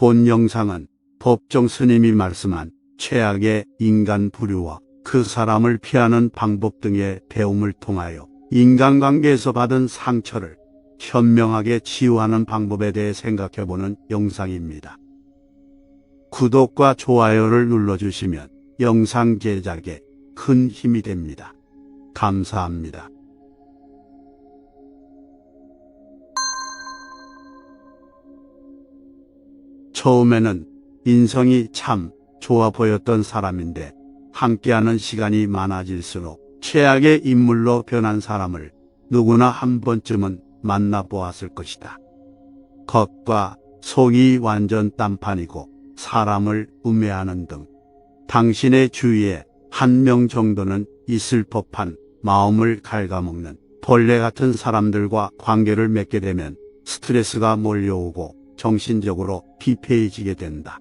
본 영상은 법정 스님이 말씀한 최악의 인간 부류와 그 사람을 피하는 방법 등의 배움을 통하여 인간관계에서 받은 상처를 현명하게 치유하는 방법에 대해 생각해보는 영상입니다. 구독과 좋아요를 눌러주시면 영상 제작에 큰 힘이 됩니다. 감사합니다. 처음에는 인성이 참 좋아 보였던 사람인데 함께하는 시간이 많아질수록 최악의 인물로 변한 사람을 누구나 한 번쯤은 만나보았을 것이다. 겉과 속이 완전 딴판이고 사람을 우매하는 등 당신의 주위에 한 명 정도는 있을 법한 마음을 갉아먹는 벌레 같은 사람들과 관계를 맺게 되면 스트레스가 몰려오고 정신적으로 피폐해지게 된다.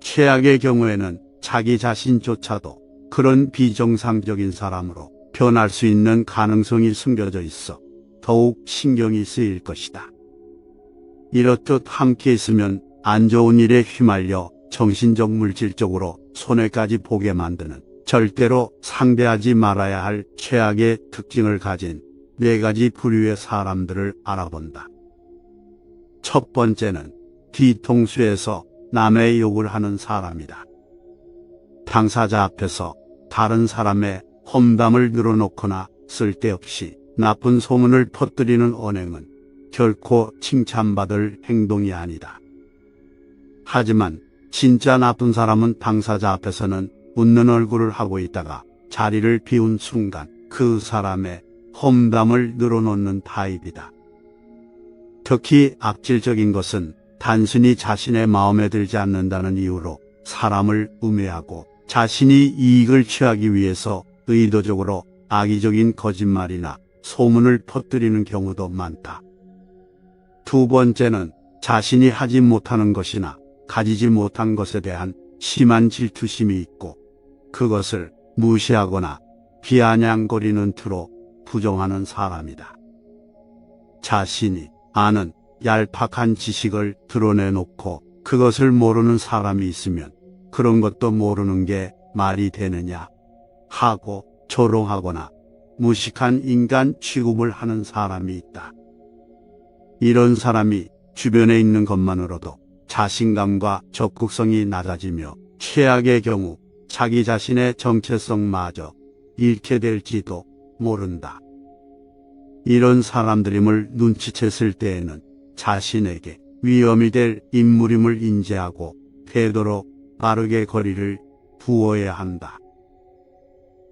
최악의 경우에는 자기 자신조차도 그런 비정상적인 사람으로 변할 수 있는 가능성이 숨겨져 있어 더욱 신경이 쓰일 것이다. 이렇듯 함께 있으면 안 좋은 일에 휘말려 정신적 물질적으로 손해까지 보게 만드는 절대로 상대하지 말아야 할 최악의 특징을 가진 네 가지 부류의 사람들을 알아본다. 첫 번째는 뒤통수에서 남의 욕을 하는 사람이다. 당사자 앞에서 다른 사람의 험담을 늘어놓거나 쓸데없이 나쁜 소문을 퍼뜨리는 언행은 결코 칭찬받을 행동이 아니다. 하지만 진짜 나쁜 사람은 당사자 앞에서는 웃는 얼굴을 하고 있다가 자리를 비운 순간 그 사람의 험담을 늘어놓는 타입이다. 특히 악질적인 것은 단순히 자신의 마음에 들지 않는다는 이유로 사람을 우매하고 자신이 이익을 취하기 위해서 의도적으로 악의적인 거짓말이나 소문을 퍼뜨리는 경우도 많다. 두 번째는 자신이 하지 못하는 것이나 가지지 못한 것에 대한 심한 질투심이 있고 그것을 무시하거나 비아냥거리는 투로 부정하는 사람이다. 자신이 아는 얄팍한 지식을 드러내놓고 그것을 모르는 사람이 있으면 그런 것도 모르는 게 말이 되느냐 하고 조롱하거나 무식한 인간 취급을 하는 사람이 있다. 이런 사람이 주변에 있는 것만으로도 자신감과 적극성이 낮아지며 최악의 경우 자기 자신의 정체성마저 잃게 될지도 모른다. 이런 사람들임을 눈치챘을 때에는 자신에게 위험이 될 인물임을 인지하고 되도록 빠르게 거리를 두어야 한다.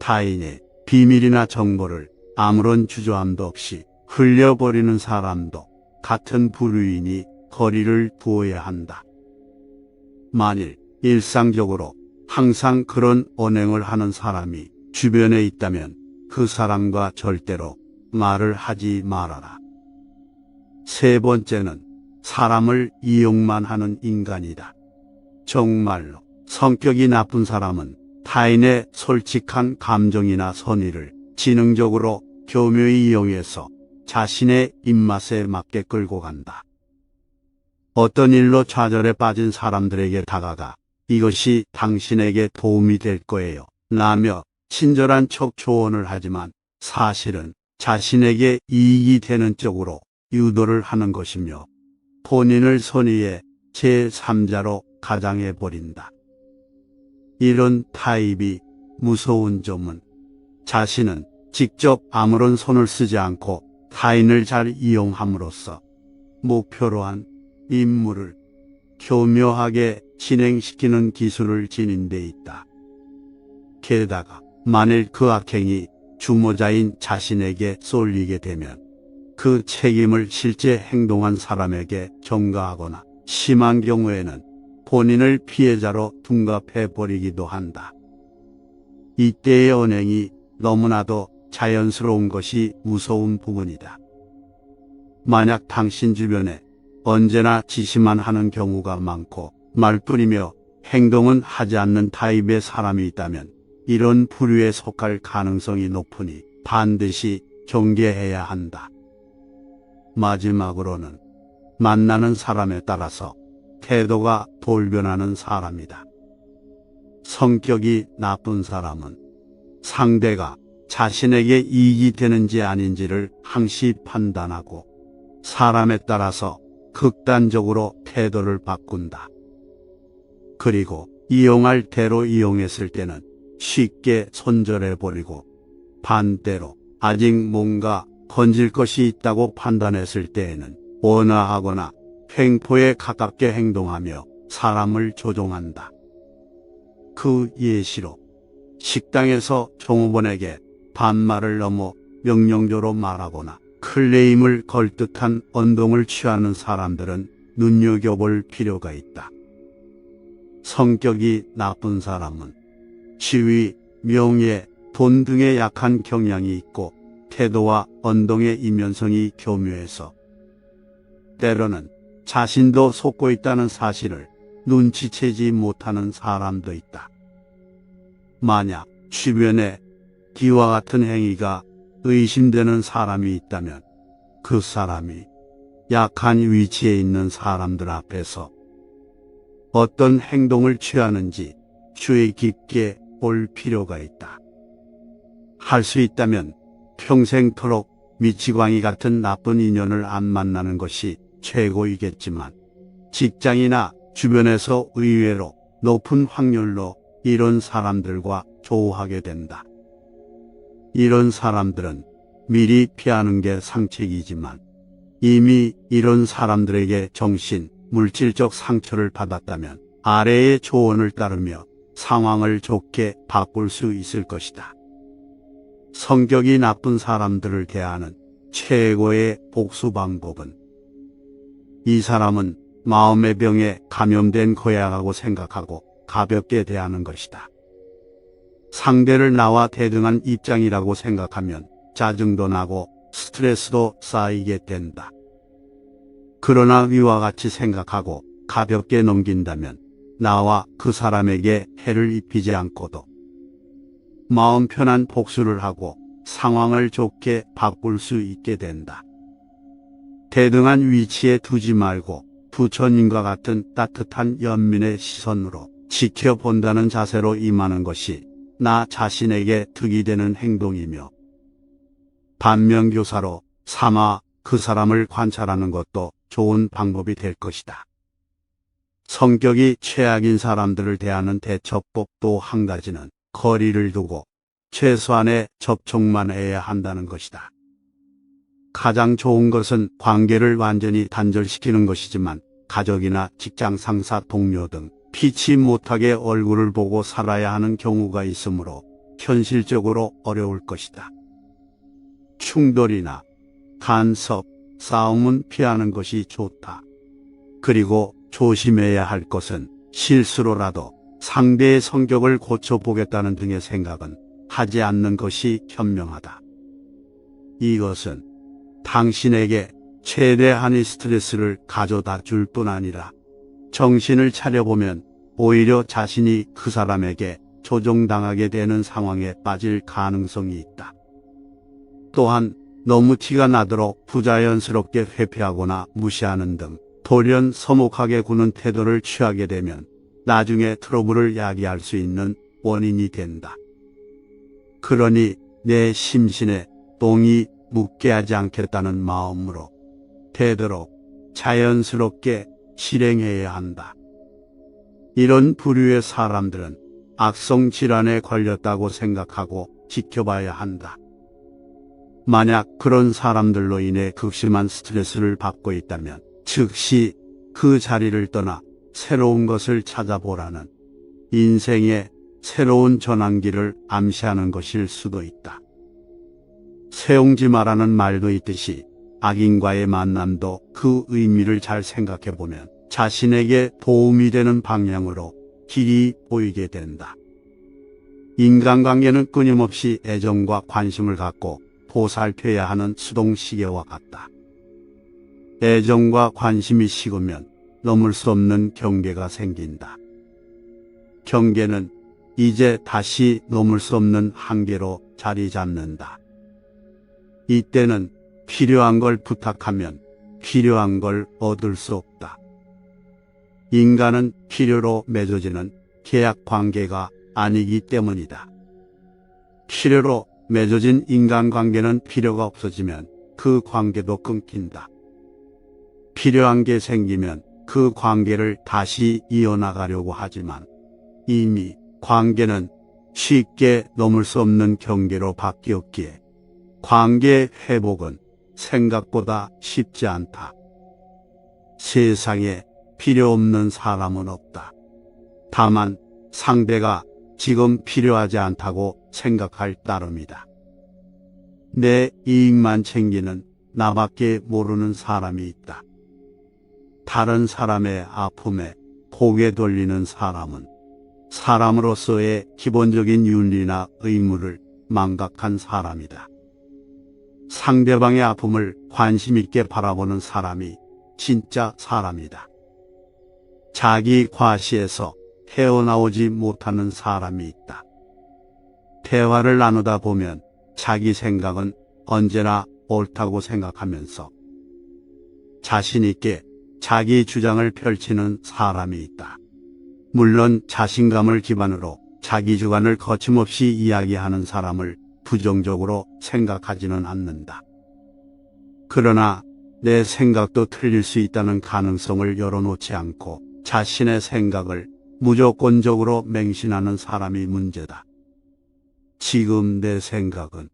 타인의 비밀이나 정보를 아무런 주저함도 없이 흘려버리는 사람도 같은 부류이니 거리를 두어야 한다. 만일 일상적으로 항상 그런 언행을 하는 사람이 주변에 있다면 그 사람과 절대로 말을 하지 말아라. 세 번째는 사람을 이용만 하는 인간이다. 정말로 성격이 나쁜 사람은 타인의 솔직한 감정이나 선의를 지능적으로 교묘히 이용해서 자신의 입맛에 맞게 끌고 간다. 어떤 일로 좌절에 빠진 사람들에게 다가가 이것이 당신에게 도움이 될 거예요. 라며 친절한 척 조언을 하지만 사실은 자신에게 이익이 되는 쪽으로 유도를 하는 것이며 본인을 선의의 제3자로 가장해 버린다. 이런 타입이 무서운 점은 자신은 직접 아무런 손을 쓰지 않고 타인을 잘 이용함으로써 목표로 한 임무를 교묘하게 진행시키는 기술을 지닌 데 있다. 게다가 만일 그 악행이 주모자인 자신에게 쏠리게 되면 그 책임을 실제 행동한 사람에게 전가하거나 심한 경우에는 본인을 피해자로 둔갑해 버리기도 한다. 이때의 언행이 너무나도 자연스러운 것이 무서운 부분이다. 만약 당신 주변에 언제나 지시만 하는 경우가 많고 말뿐이며 행동은 하지 않는 타입의 사람이 있다면 이런 부류에 속할 가능성이 높으니 반드시 경계해야 한다. 마지막으로는 만나는 사람에 따라서 태도가 돌변하는 사람이다. 성격이 나쁜 사람은 상대가 자신에게 이익이 되는지 아닌지를 항시 판단하고 사람에 따라서 극단적으로 태도를 바꾼다. 그리고 이용할 대로 이용했을 때는 쉽게 손절해버리고 반대로 아직 뭔가 건질 것이 있다고 판단했을 때에는 원화하거나 횡포에 가깝게 행동하며 사람을 조종한다. 그 예시로 식당에서 종업원에게 반말을 넘어 명령조로 말하거나 클레임을 걸 듯한 언동을 취하는 사람들은 눈여겨볼 필요가 있다. 성격이 나쁜 사람은 지위, 명예, 돈 등에 약한 경향이 있고 태도와 언동의 이면성이 교묘해서 때로는 자신도 속고 있다는 사실을 눈치채지 못하는 사람도 있다. 만약 주변에 기와 같은 행위가 의심되는 사람이 있다면 그 사람이 약한 위치에 있는 사람들 앞에서 어떤 행동을 취하는지 주의 깊게 볼 필요가 있다. 할 수 있다면 평생토록 미치광이 같은 나쁜 인연을 안 만나는 것이 최고이겠지만 직장이나 주변에서 의외로 높은 확률로 이런 사람들과 조우하게 된다. 이런 사람들은 미리 피하는 게 상책이지만 이미 이런 사람들에게 정신, 물질적 상처를 받았다면 아래의 조언을 따르며 상황을 좋게 바꿀 수 있을 것이다. 성격이 나쁜 사람들을 대하는 최고의 복수 방법은 이 사람은 마음의 병에 감염된 거야라고 생각하고 가볍게 대하는 것이다. 상대를 나와 대등한 입장이라고 생각하면 짜증도 나고 스트레스도 쌓이게 된다. 그러나 위와 같이 생각하고 가볍게 넘긴다면 나와 그 사람에게 해를 입히지 않고도 마음 편한 복수를 하고 상황을 좋게 바꿀 수 있게 된다. 대등한 위치에 두지 말고 부처님과 같은 따뜻한 연민의 시선으로 지켜본다는 자세로 임하는 것이 나 자신에게 득이 되는 행동이며 반면교사로 삼아 그 사람을 관찰하는 것도 좋은 방법이 될 것이다. 성격이 최악인 사람들을 대하는 대처법 또한 가지는 거리를 두고 최소한의 접촉만 해야 한다는 것이다. 가장 좋은 것은 관계를 완전히 단절시키는 것이지만 가족이나 직장 상사 동료 등 피치 못하게 얼굴을 보고 살아야 하는 경우가 있으므로 현실적으로 어려울 것이다. 충돌이나 간섭, 싸움은 피하는 것이 좋다. 그리고 조심해야 할 것은 실수로라도 상대의 성격을 고쳐보겠다는 등의 생각은 하지 않는 것이 현명하다. 이것은 당신에게 최대한의 스트레스를 가져다 줄 뿐 아니라 정신을 차려보면 오히려 자신이 그 사람에게 조종당하게 되는 상황에 빠질 가능성이 있다. 또한 너무 티가 나도록 부자연스럽게 회피하거나 무시하는 등 돌연 서먹하게 구는 태도를 취하게 되면 나중에 트러블을 야기할 수 있는 원인이 된다. 그러니 내 심신에 똥이 묻게 하지 않겠다는 마음으로 되도록 자연스럽게 실행해야 한다. 이런 부류의 사람들은 악성 질환에 걸렸다고 생각하고 지켜봐야 한다. 만약 그런 사람들로 인해 극심한 스트레스를 받고 있다면 즉시 그 자리를 떠나 새로운 것을 찾아보라는 인생의 새로운 전환기를 암시하는 것일 수도 있다. 세용지 마라는 말도 있듯이 악인과의 만남도 그 의미를 잘 생각해 보면 자신에게 도움이 되는 방향으로 길이 보이게 된다. 인간관계는 끊임없이 애정과 관심을 갖고 보살펴야 하는 수동시계와 같다. 애정과 관심이 식으면 넘을 수 없는 경계가 생긴다. 경계는 이제 다시 넘을 수 없는 한계로 자리 잡는다. 이때는 필요한 걸 부탁하면 필요한 걸 얻을 수 없다. 인간은 필요로 맺어지는 계약 관계가 아니기 때문이다. 필요로 맺어진 인간 관계는 필요가 없어지면 그 관계도 끊긴다. 필요한 게 생기면 그 관계를 다시 이어나가려고 하지만 이미 관계는 쉽게 넘을 수 없는 경계로 바뀌었기에 관계 회복은 생각보다 쉽지 않다. 세상에 필요 없는 사람은 없다. 다만 상대가 지금 필요하지 않다고 생각할 따름이다. 내 이익만 챙기는 나밖에 모르는 사람이 있다. 다른 사람의 아픔에 고개 돌리는 사람은 사람으로서의 기본적인 윤리나 의무를 망각한 사람이다. 상대방의 아픔을 관심 있게 바라보는 사람이 진짜 사람이다. 자기 과시에서 헤어나오지 못하는 사람이 있다. 대화를 나누다 보면 자기 생각은 언제나 옳다고 생각하면서 자신있게 자기 주장을 펼치는 사람이 있다. 물론 자신감을 기반으로 자기 주관을 거침없이 이야기하는 사람을 부정적으로 생각하지는 않는다. 그러나 내 생각도 틀릴 수 있다는 가능성을 열어놓지 않고 자신의 생각을 무조건적으로 맹신하는 사람이 문제다. 지금 내 생각은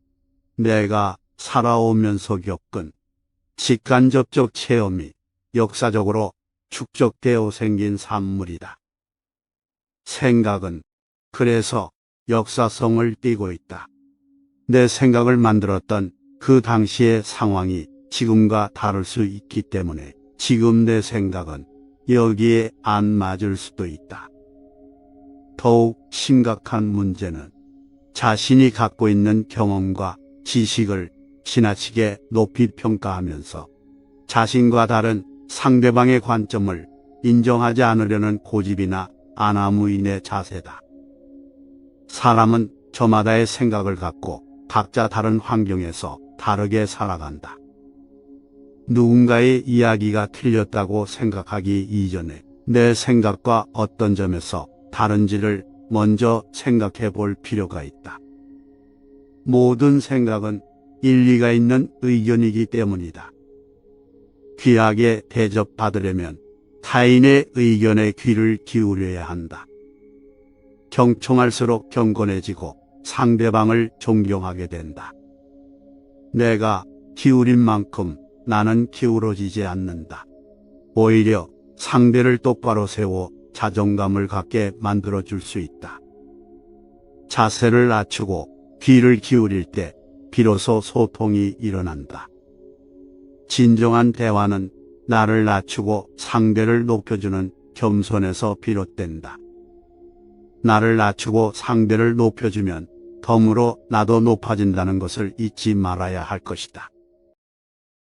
내가 살아오면서 겪은 직간접적 체험이 역사적으로 축적되어 생긴 산물이다. 생각은 그래서 역사성을 띠고 있다. 내 생각을 만들었던 그 당시의 상황이 지금과 다를 수 있기 때문에 지금 내 생각은 여기에 안 맞을 수도 있다. 더욱 심각한 문제는 자신이 갖고 있는 경험과 지식을 지나치게 높이 평가하면서 자신과 다른 상대방의 관점을 인정하지 않으려는 고집이나 아나무인의 자세다. 사람은 저마다의 생각을 갖고 각자 다른 환경에서 다르게 살아간다. 누군가의 이야기가 틀렸다고 생각하기 이전에 내 생각과 어떤 점에서 다른지를 먼저 생각해 볼 필요가 있다. 모든 생각은 일리가 있는 의견이기 때문이다. 귀하게 대접받으려면 타인의 의견에 귀를 기울여야 한다. 경청할수록 경건해지고 상대방을 존경하게 된다. 내가 기울인 만큼 나는 기울어지지 않는다. 오히려 상대를 똑바로 세워 자존감을 갖게 만들어 줄 수 있다. 자세를 낮추고 귀를 기울일 때 비로소 소통이 일어난다. 진정한 대화는 나를 낮추고 상대를 높여주는 겸손에서 비롯된다. 나를 낮추고 상대를 높여주면 덤으로 나도 높아진다는 것을 잊지 말아야 할 것이다.